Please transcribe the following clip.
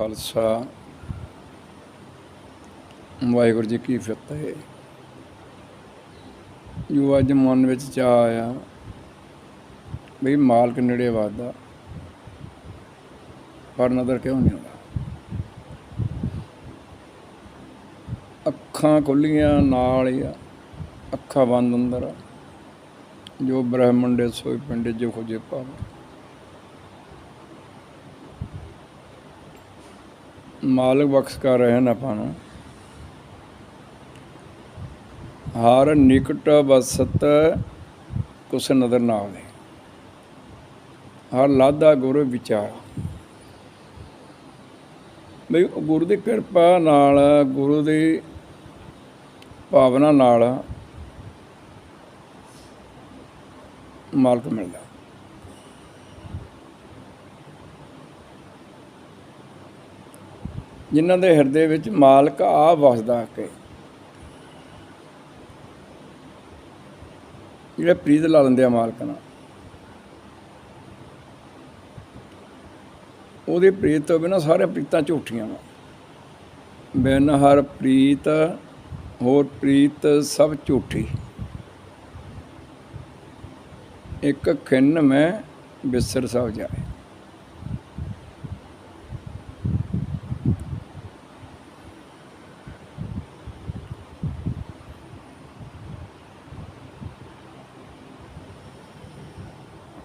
ਖਾਲਸਾ। ਵਾਹਿਗੁਰੂ ਜੀ ਕੀ ਫਤਿਹ। ਜੋ ਅੱਜ ਮਨ ਵਿੱਚ ਚਾਹ ਆਇਆ ਵੀ ਮਾਲਕ ਨੇੜੇ ਵਾਦਾ ਪਰ ਨਦਰ ਕਿਉਂ ਨਹੀਂ ਆਉਂਦਾ ਅੱਖਾਂ ਖੁੱਲੀਆਂ ਨਾਲ ਹੀ ਆ, ਅੱਖਾਂ ਬੰਦ ਅੰਦਰ ਆ। ਜੋ ਬ੍ਰਹਮੰਡੇ ਸੋਈ ਪਿੰਡੇ ਜੋ ਖੋਜੇ ਪਾਵੇ ਮਾਲਕ ਬਖਸ਼ ਕਰ ਰਹੇ ਹਨ ਆਪਾਂ ਨੂੰ। ਹਰ ਨਿਕਟ ਬਸਤ ਕੁਛ ਨਜ਼ਰ ਨਾ ਆਵੇ। ਹਰ ਲਾਦਾ ਗੁਰੂ ਵਿਚਾਰ। ਬਈ ਗੁਰੂ ਦੀ ਕਿਰਪਾ ਨਾਲ, ਗੁਰੂ ਦੀ ਭਾਵਨਾ ਨਾਲ ਮਾਲਕ ਮਿਲਦਾ। ਜਿਨ੍ਹਾਂ ਦੇ ਹਿਰਦੇ ਵਿੱਚ ਮਾਲਕ ਆ ਵਸਦਾ ਕੇ। ਜਿਹੜੇ ਪ੍ਰੀਤ ਲਾ ਲੈਂਦੇ ਆ ਮਾਲਕ ਨਾਲ। ਉਹਦੇ ਪ੍ਰੀਤ ਤੋਂ ਬਿਨਾਂ ਸਾਰੇ ਪ੍ਰੀਤਾਂ ਝੂਠੀਆਂ ਵਾ। ਬਿਨ ਹਰ ਪ੍ਰੀਤ, ਹੋਰ ਪ੍ਰੀਤ ਸਭ ਝੂਠੀ। ਇੱਕ ਖਿੰਨ ਮੈਂ ਬਿਸਰ ਸਭ ਜਾਏ।